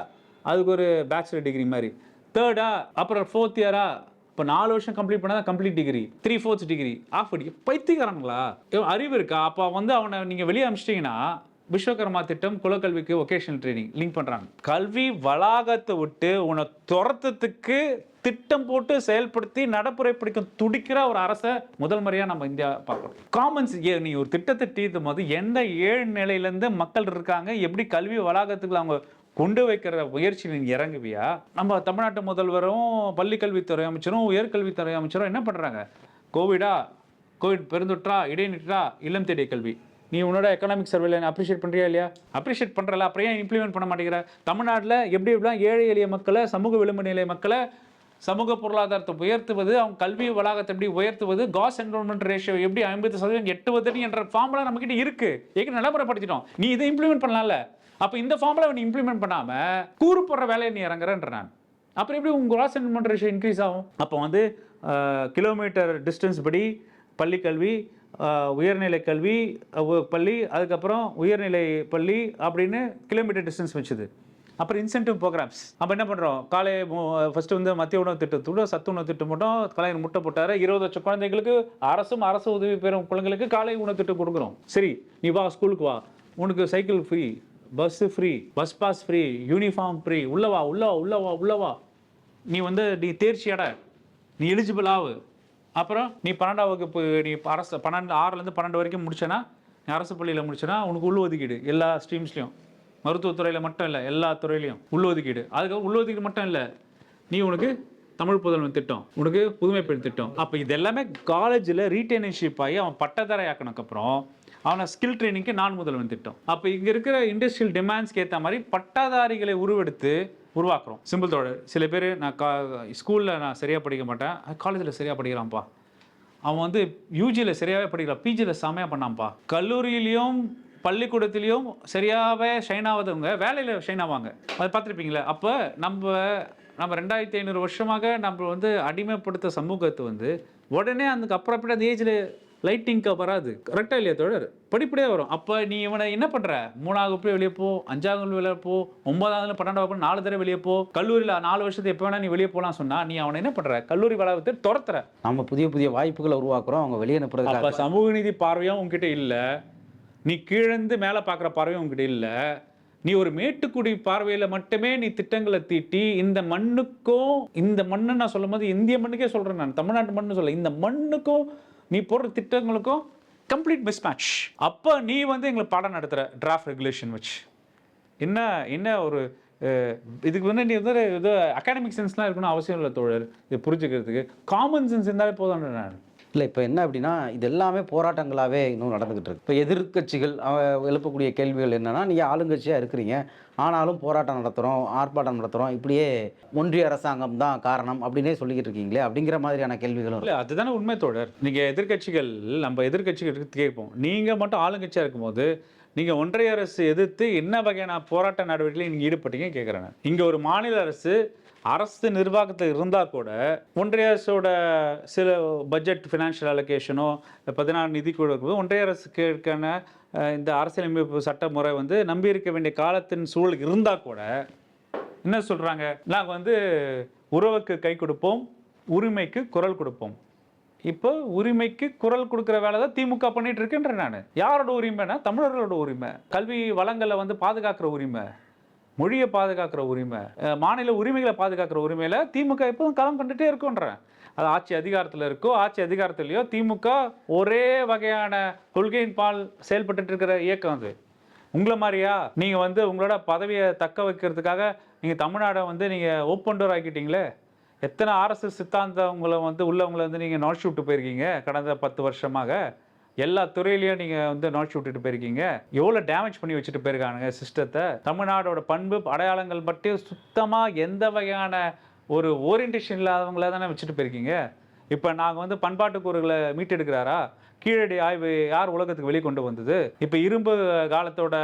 Speaker 1: அதுக்கு ஒரு பேச்சுலர் டிகிரி மாதிரி. தேர்டா அப்புறம் ஃபோர்த் இயரா இப்போ நாலு வருஷம் கம்ப்ளீட் பண்ணால் தான் complete degree three fourth degree of அடி பைத்தியக்காரங்களா அறிவு இருக்கா? அப்போ வந்து அவனை நீங்கள் வெளியே அனுப்பிச்சிட்டிங்கன்னா விஸ்வகர்மா திட்டம் குலக்கல்விக்கு ஒகேஷனல் ட்ரைனிங் லிங்க் பண்ணுறாங்க கல்வி வளாகத்தை விட்டு உன்னை துரத்தத்துக்கு திட்டம் போட்டு செயல்படுத்தி நடைமுறை பிடிக்கும் துடிக்கிற ஒரு அரசை முதல் முறையாக நம்ம இந்தியா பார்க்கணும். காமன்ஸ் நீ ஒரு திட்டத்தை தீர்த்தும் போது எந்த ஏழு நிலையிலேருந்து மக்கள் இருக்காங்க? எப்படி கல்வி வளாகத்துக்கு அவங்க கொண்டு வைக்கிற முயற்சியில் நீ இறங்குவியா? நம்ம தமிழ்நாட்டு முதல்வரும் பள்ளிக்கல்வித்துறை அமைச்சரும் உயர்கல்வித்துறை அமைச்சரும் என்ன பண்ணுறாங்க கோவிடா? கோவிட் பெருந்தொற்றா? இடைநிற்றா? இல்லம் தேடிய கல்வி. நீ உன்னோட எக்கனாமிக் சர்வேல அப்ரிஷியேட் பண்ணுறியா இல்லையா? அப்ரிஷியேட் பண்ணுறல அப்புறம் ஏன் இம்ப்ளிமெண்ட் பண்ண மாட்டேங்கிற? தமிழ்நாட்டில் எப்படி எப்படிலாம் ஏழை எளிய மக்களை சமூக விளிம்பு நிலை மக்களை சமூக பொருளாதாரத்தை உயர்த்துவது அவங்க கல்வி வளாகத்தை எப்படி உயர்த்துவது காஸ் என்ரோல்மெண்ட் ரேஷியோ எப்படி ஐம்பது சதவீதம் எட்டுவது என்ற ஃபார்முலா நம்மக்கிட்ட இருக்குது ஏற்கனவே நடைமுறைப்படுத்திட்டோம் நீ இதை இம்ப்ளிமெண்ட் பண்ணலாம்ல. அப்போ இந்த ஃபார்முலா நீ இம்ப்ளிமெண்ட் பண்ணாமல் கூறு போடுற வேலையை நீ இறங்குறன்ற நான். அப்புறம் எப்படி உங்கள் கிராஸ் என்ரோல்மெண்ட் ரேஷியோ இன்க்ரீஸ் ஆகும்? அப்போ வந்து கிலோமீட்டர் டிஸ்டன்ஸ் படி பள்ளிக்கல்வி உயர்நிலை கல்வி பள்ளி அதுக்கப்புறம் உயர்நிலை பள்ளி அப்படின்னு கிலோமீட்டர் டிஸ்டன்ஸ் வச்சுது. அப்புறம் இன்சென்டிவ் ப்ரோக்ராம்ஸ் அப்போ என்ன பண்ணுறோம் காலை ஃபஸ்ட்டு வந்து மத்திய உணவு திட்டத்தோட சத்து உணவு திட்டம் மட்டும் கலைஞர் முட்டை போட்டார். இருபது லட்சம் குழந்தைங்களுக்கு அரசும் அரசு உதவி பெறும் குழந்தைங்களுக்கு காலை உணவு திட்டம் கொடுக்குறோம். சரி நீ வா ஸ்கூலுக்கு வா. உனக்கு cycle free bus free bus pass free uniform free உள்ள வா உள்ளவா உள்ளவா வா வா. நீ வந்து நீ தேர்ச்சி அடை. நீ எலிஜிபிள் ஆகு அப்புறம் நீ பன்னெண்டாம் வகுப்பு நீ அரசு பன்னெண்டு ஆறுலேருந்து பன்னெண்டு வரைக்கும் முடிச்சேன்னா நீ அரசு பள்ளியில் முடிச்சேன்னா உனக்கு உள்ஒதுக்கீடு. எல்லா ஸ்ட்ரீம்ஸ்லையும். மருத்துவத்துறையில் மட்டும் இல்லை எல்லா துறையிலையும் உள் ஒதுக்கீடு அதுக்கு மட்டும் இல்லை. நீ உனக்கு தமிழ் புதல்வன் திட்டம் உனக்கு புதுமை பெண் திட்டம். அப்போ இது எல்லாமே காலேஜில் ரீட்டைனர்ஷிப் ஆகி அவன் பட்டதாரி அவனை ஸ்கில் ட்ரைனிங்க்கு நான் முதல்வன் திட்டம். அப்போ இங்கே இருக்கிற இண்டஸ்ட்ரியல் டிமாண்ட்ஸ்க்கு ஏற்ற மாதிரி பட்டாதாரிகளை உருவெடுத்து உருவாக்குறோம். சிம்பிள் தோழர் சில பேர் நான் கா ஸ்கூலில் நான் சரியாக படிக்க மாட்டேன். காலேஜில் சரியாக படிக்கிறான்ப்பா அவன் வந்து யூஜியில் சரியாகவே படிக்கிறான் பிஜியில் செமையாக பண்ணான்ப்பா. கல்லூரியிலையும் பள்ளிக்கூடத்துலேயும் சரியாகவே ஷைன் ஆகாதவங்க வேலையில் ஷைன் ஆவாங்க. அதை பார்த்துருப்பீங்களே அப்போ நம்ம நம்ம ரெண்டாயிரத்தி ஐநூறு வருஷமாக நம்ம வந்து அடிமைப்படுத்த சமூகத்தை வந்து உடனே அதுக்கு அப்புறம் அந்த ஏஜில் லைட்டிங்க்கு வராது. கரெக்டாக இல்லையா தோழர்? படிப்படியாக வரும். அப்போ நீ இவனை என்ன பண்ணுற மூணாவது வகுப்பு வெளியே போ அஞ்சாவது வெளியே போ ஒன்பதாவது பன்னெண்டாவது வகுப்பு நாலு தடவை வெளியே போ. கல்லூரியில் நாலு வருஷத்துக்கு எப்போ வேணா நீ வெளியே போகலாம் சொன்னா நீ அவனை என்ன பண்ணுற கல்லூரி வளாகத்தை துரத்துற.
Speaker 2: நம்ம புதிய புதிய வாய்ப்புகளை உருவாக்குறோம். அவங்க வெளியே
Speaker 1: அப்ப
Speaker 2: அனுப்புறதுக்காக
Speaker 1: சமூக நீதி பார்வையும் உங்ககிட்ட இல்ல. நீ கீழந்து மேல பார்க்குற பார்வையும் உங்ககிட்ட இல்ல. நீ ஒரு மேட்டுக்குடி பார்வையில மட்டுமே நீ திட்டங்களை தீட்டி இந்த மண்ணுக்கும் இந்த மண்ணு நான் சொல்லும் போது இந்திய மண்ணுக்கே சொல்றேன் நான். தமிழ்நாட்டு மண்ணு சொல்ல இந்த மண்ணுக்கும் நீ போடுற திட்டங்களுக்கும் கம்ப்ளீட் மிஸ்மேட்ச் அப்போ நீ வந்து எங்களுக்கு பாடம் நடத்துகிற டிராஃப்ட் ரெகுலேஷன் வச்சு. என்ன என்ன ஒரு இதுக்கு வந்து நீ வந்து இது அகாடமிக் சென்ஸ்லாம் இருக்கணும் அவசியம் இல்லை தோழர். இது புரிஞ்சுக்கிறதுக்கு. காமன் சென்ஸ் இருந்தாலே போதும் நான்
Speaker 2: இல்லை இப்போ என்ன அப்படின்னா இது எல்லாமே போராட்டங்களாகவே இன்னும் நடந்துகிட்டு இருக்கு. இப்போ எதிர்க்கட்சிகள் எழுப்பக்கூடிய கேள்விகள் என்னென்னா நீங்கள் ஆளுங்கட்சியாக இருக்கிறீங்க. ஆனாலும் போராட்டம் நடத்துகிறோம் ஆர்ப்பாட்டம் நடத்துகிறோம் இப்படியே ஒன்றிய அரசாங்கம் தான் காரணம் அப்படின்னே சொல்லிக்கிட்டு இருக்கீங்களே அப்படிங்கிற மாதிரியான கேள்விகளும்
Speaker 1: இல்லை அதுதானே உண்மை தொடர் நீங்கள் எதிர்க்கட்சிகள் நம்ம எதிர்க்கட்சிகள் கேட்போம். நீங்கள் மட்டும் ஆளுங்கட்சியாக இருக்கும்போது நீங்கள் ஒன்றிய அரசு எதிர்த்து என்ன வகையான போராட்ட நடவடிக்கையில் நீங்கள் ஈடுபட்டீங்க கேட்குறேன் இங்கே ஒரு மாநில அரசு அரசு நிர்வாகத்தில் இருந்தால் கூட ஒன்றிய அரசோட சில பட்ஜெட் ஃபினான்ஷியல் அலோகேஷனோ பதினாறு நிதி கொடுக்கும்போது ஒன்றிய அரசுக்கான இந்த அரசியலமைப்பு சட்ட முறை வந்து நம்பி இருக்க வேண்டிய காலத்தின் சூழல் இருந்தால் கூட என்ன சொல்கிறாங்க நாங்கள் வந்து உறவுக்கு கை கொடுப்போம் உரிமைக்கு குரல் கொடுப்போம். இப்போ உரிமைக்கு குரல் கொடுக்குற வேலை தான் திமுக பண்ணிட்டு இருக்கேன்றேன் நான். யாரோட உரிமைனா தமிழர்களோட உரிமை. கல்வி வளங்களை வந்து பாதுகாக்கிற உரிமை. மொழியை பாதுகாக்கிற உரிமை மாநில உரிமைகளை பாதுகாக்கிற உரிமையில திமுக எப்போதும் களம் கண்டுட்டே இருக்குன்றேன் அது ஆட்சி அதிகாரத்தில் இருக்கோ ஆட்சி அதிகாரத்திலையோ திமுக ஒரே வகையான கொள்கையின் பால் செயல்பட்டு இருக்கிற இயக்கம் அது. உங்களை மாதிரியா? நீங்கள் வந்து உங்களோட பதவியை தக்க வைக்கிறதுக்காக நீங்கள் தமிழ்நாடை வந்து நீங்கள் ஓப்பன் டோர் ஆக்கிட்டீங்களே? எத்தனை ஆர்எஸ்எஸ் சித்தாந்தவங்களை வந்து உள்ளவங்களை வந்து நீங்கள் நோட்ஸ் விட்டு போயிருக்கீங்க? கடந்த பத்து வருஷமாக. எல்லா துறையிலையும் நீங்கள் வந்து நோட்ஸ் விட்டுட்டு போயிருக்கீங்க. எவ்வளோ டேமேஜ் பண்ணி வச்சுட்டு போயிருக்கானுங்க சிஸ்டத்தை. தமிழ்நாடோட பண்பு அடையாளங்கள் மட்டும் சுத்தமாக எந்த வகையான ஒரு ஓரியன்டேஷன் இல்லாதவங்கள தானே வச்சுட்டு போயிருக்கீங்க. இப்போ நாங்கள் வந்து பண்பாட்டு கூறுகளை மீட்டெடுக்கிறாரா? கீழடி ஆய்வு யார் உலகத்துக்கு வெளியே கொண்டு வந்தது? இப்போ இரும்பு காலத்தோட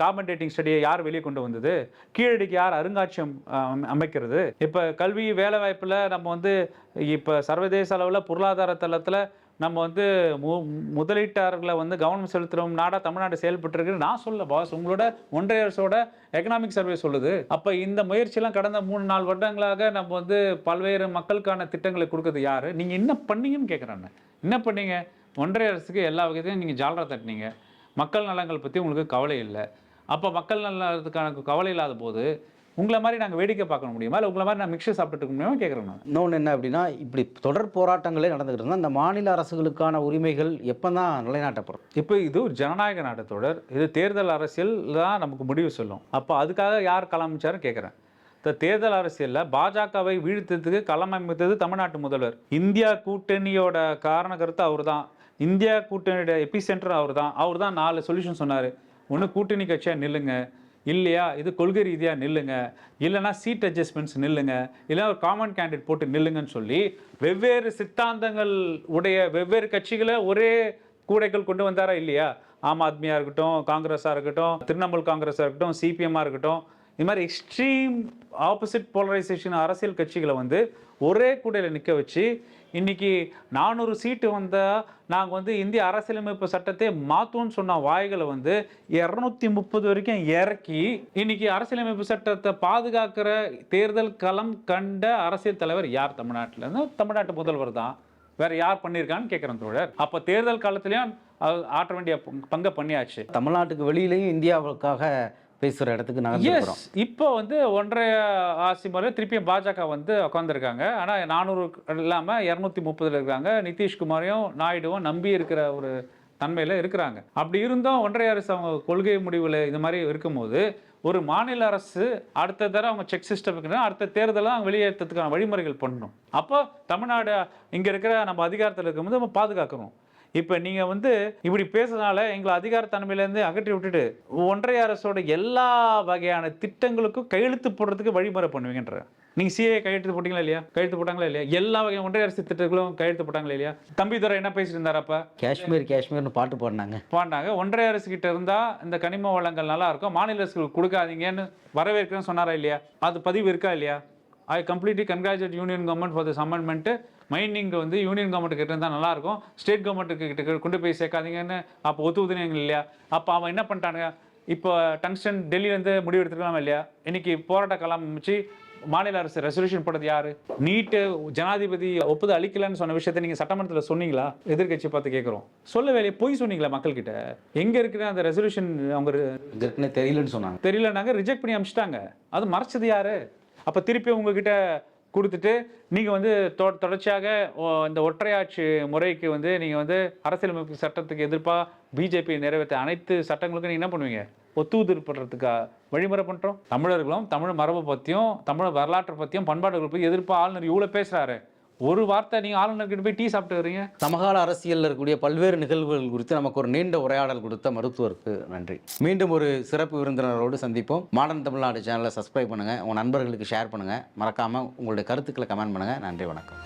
Speaker 1: கார்பன் டேட்டிங் ஸ்டடியை யார் வெளியே கொண்டு வந்தது? கீழடிக்கு யார் அருங்காட்சியம் அமைக்கிறது? இப்போ கல்வி வேலைவாய்ப்பில் நம்ம வந்து இப்போ சர்வதேச அளவில் பொருளாதார தளத்தில் நம்ம வந்து மு முதலீட்டாளர்களை வந்து கவனம் செலுத்துகிறோம் நாடாக தமிழ்நாடு செயல்பட்டுருக்கு. நான் சொல்ல பாஸ் உங்களோட ஒன்றிய அரசோட எக்கனாமிக் சர்வே சொல்லுது. அப்போ இந்த முயற்சியெல்லாம் கடந்த மூணு நாலு வருடங்களாக நம்ம வந்து பல்வேறு மக்களுக்கான திட்டங்களை கொடுக்குறது யார்? நீங்கள் என்ன பண்ணீங்கன்னு கேட்குறேன் என்ன பண்ணீங்க? ஒன்றிய அரசுக்கு எல்லா வகையிலையும் நீங்கள் ஜாலரா தட்டினீங்க. மக்கள் நலங்கள் பற்றி உங்களுக்கு கவலை இல்லை. அப்போ மக்கள் நலத்துக்கான கவலை இல்லாத போது உங்களை மாதிரி நாங்கள் வேடிக்கை பார்க்க முடியுமா? இல்லை உங்களை மாதிரி நான் மிக்சர் சாப்பிட்டுட்டு இருக்க முடியுமா கேட்குறேன் நான்.
Speaker 2: இன்னொன்று என்ன அப்படின்னா இப்படி தொடர் போராட்டங்களே நடந்துகிட்டு இருந்தால் இந்த மாநில அரசுகளுக்கான உரிமைகள் எப்போ தான் நிலைநாட்டப்படும்?
Speaker 1: இப்போ இது ஒரு ஜனநாயக நாட்டு தொடர். இது தேர்தல் அரசியல் தான் நமக்கு முடிவு சொல்லும். அப்போ அதுக்காக யார் களமிச்சாருன்னு கேட்குறேன் இந்த தேர்தல் அரசியலில் பாஜகவை வீழ்த்ததுக்கு களம் அமைத்தது தமிழ்நாட்டு முதல்வர். இந்தியா கூட்டணியோட காரண கருத்து அவர் தான் இந்தியா கூட்டணியோட எபிசென்டர் அவர் தான் அவர் தான் நாலு சொல்யூஷன் சொன்னார். ஒன்று கூட்டணி கட்சியாக நில்லுங்க. இல்லையா? இது கொள்கை ரீதியாக நில்லுங்க. இல்லைன்னா சீட் அட்ஜஸ்ட்மெண்ட்ஸ் நில்லுங்க. இல்லைன்னா ஒரு காமன் கேண்டிடேட் போட்டு நில்லுங்கன்னு சொல்லி வெவ்வேறு சித்தாந்தங்கள் உடைய வெவ்வேறு கட்சிகளை ஒரே கூடைகள் கொண்டு வந்தாரா இல்லையா? ஆம் ஆத்மியாக இருக்கட்டும் காங்கிரஸாக இருக்கட்டும் திரிணாமுல் காங்கிரஸாக இருக்கட்டும் சிபிஎம்மாக இருக்கட்டும். இது மாதிரி எக்ஸ்ட்ரீம் ஆப்போசிட் போலரைசேஷன் அரசியல் கட்சிகளை வந்து ஒரே கூடையில் நிற்க வச்சு இன்னைக்கு நானூறு சீட்டு வந்தால் நாங்கள் வந்து இந்திய அரசியலமைப்பு சட்டத்தை மாற்றுவோம்னு சொன்ன வாய்களை வந்து இரநூத்தி முப்பது வரைக்கும் இறக்கி இன்னைக்கு அரசியலமைப்பு சட்டத்தை பாதுகாக்கிற தேர்தல் களம் கண்ட அரசியல் தலைவர் யார்? தமிழ்நாட்டில் தமிழ்நாட்டு முதல்வர் தான். வேற யார் பண்ணியிருக்கான்னு கேட்குறேன் தோழர். அப்போ தேர்தல் காலத்துலேயும் ஆற்ற வேண்டிய பங்கை பண்ணியாச்சு.
Speaker 2: தமிழ்நாட்டுக்கு வெளியிலையும் இந்தியாவுக்காக பேசுகிற இடத்துக்கு நகர்ந்துருக்கிறோம்
Speaker 1: எஸ் இப்போ வந்து ஒன்றரை ஆசி முறை திருப்பியும் பாஜக வந்து உட்காந்துருக்காங்க ஆனால் நானூறு இல்லாமல் இரநூத்தி முப்பதில் இருக்காங்க. நிதிஷ்குமாரையும் நாயுடுவும் நம்பி இருக்கிற ஒரு தன்மையில் இருக்கிறாங்க. அப்படி இருந்தும் ஒன்றிய அரசு அவங்க கொள்கை முடிவில் இது மாதிரி இருக்கும்போது ஒரு மாநில அரசு அடுத்த தடவை அவங்க செக் சிஸ்டம் அடுத்த தேர்தலை அவங்க வெளியேற்றத்துக்கான வழிமுறைகள் பண்ணணும். அப்போ தமிழ்நாடு இங்கே இருக்கிற நம்ம அதிகாரத்தில் இருக்கும்போது நம்ம பாதுகாக்கணும். இப்போ நீங்கள் வந்து இப்படி பேசுறதுனால எங்களை அதிகாரத்தன்மையிலேருந்து அகற்றி விட்டுட்டு ஒன்றிய அரசோட எல்லா வகையான திட்டங்களுக்கும் கையெழுத்து போடுறதுக்கு வழிமுறை பண்ணுவீங்கன்ற. நீங்கள் சிஏ கையெழுத்து போட்டீங்களா இல்லையா? கையெழுத்து போட்டாங்களா இல்லையா? எல்லா வகையான ஒன்றிய அரசு திட்டங்களும் கையெழுத்து போட்டாங்களா இல்லையா? தம்பிதுரை என்ன பேசிட்டு இருந்தாரப்ப
Speaker 2: காஷ்மீர் காஷ்மீர்னு பாட்டு பாடினாங்க.
Speaker 1: பாண்டாங்க ஒன்றிய அரசு கிட்ட இருந்தா இந்த கனிம வளங்கள் நல்லா இருக்கும். மாநில அரசுகளுக்கு கொடுக்காதீங்கன்னு வரவேற்கிறேன்னு சொன்னாரா இல்லையா? அது பதிவு இருக்கா இல்லையா? I completely congratulate union government for this amendment mining வந்து யூனியன் கவர்மெண்ட் கிட்ட இருந்தால் நல்லா இருக்கும் ஸ்டேட் கவர்மெண்ட் கிட்ட கொண்டு போய் சேர்க்காதீங்கன்னு அப்போ ஒத்துவுதுனீங்க இல்லையா? அப்போ அவன் என்ன பண்ணிட்டானுங்க? இப்போ டங்ஸ்டன் டெல்லியிலேருந்து முடிவு எடுத்துக்கலாமா இல்லையா? இன்னைக்கு போராட்ட காலம் அமைச்சு மாநில அரசு ரெசல்யூஷன் போட்டது யாரு? நீட்டு ஜனாதிபதி ஒப்புதல் அளிக்கலன்னு சொன்ன விஷயத்தை நீங்க சட்டமன்றத்தில் சொன்னீங்களா? எதிர்க்கட்சி பார்த்து கேட்குறோம் சொல்ல வேலையை பொய் சொன்னீங்களா மக்கள்கிட்ட? எங்க இருக்கிற அந்த ரெசல்யூஷன் அவங்க
Speaker 2: தெரியலன்னு சொன்னாங்க.
Speaker 1: தெரியலனாங்க ரிஜெக்ட் பண்ணி அமிச்சிட்டாங்க. அது மறைச்சது யாரு? அப்போ திருப்பி உங்ககிட்ட கொடுத்துட்டு நீங்கள் வந்து தொ தொடர்ச்சியாக ஓ, இந்த ஒற்றையாட்சி முறைக்கு வந்து நீங்கள் வந்து அரசியலமைப்பு சட்டத்துக்கு எதிர்ப்பாக பிஜேபி நிறைவேற்ற அனைத்து சட்டங்களுக்கும் நீங்கள் என்ன பண்ணுவீங்க? ஒத்துதல் வழிமுறை பண்ணுறோம் தமிழர்களும் தமிழ் மரபை பற்றியும் தமிழ் வரலாற்றை பற்றியும் பண்பாடுகளை பற்றி எதிர்ப்பாக ஆளுநர் இவ்வளோ பேசுகிறாரு ஒரு வார்த்தை நீங்கள் ஆளுநர்கிட்ட போய் டீ சாப்பிட்டு வரீங்க
Speaker 2: சமகால அரசியலில் இருக்கக்கூடிய பல்வேறு நிகழ்வுகள் குறித்து நமக்கு ஒரு நீண்ட உரையாடல் கொடுத்த மருத்துவருக்கு நன்றி. மீண்டும் ஒரு சிறப்பு விருந்தினரோடு சந்திப்போம். மாடர்ன் தமிழ்நாடு சேனலை சப்ஸ்கிரைப் பண்ணுங்கள் உங்கள் நண்பர்களுக்கு ஷேர் பண்ணுங்கள் மறக்காமல் உங்களுடைய கருத்துக்களை கமெண்ட் பண்ணுங்கள் நன்றி வணக்கம்.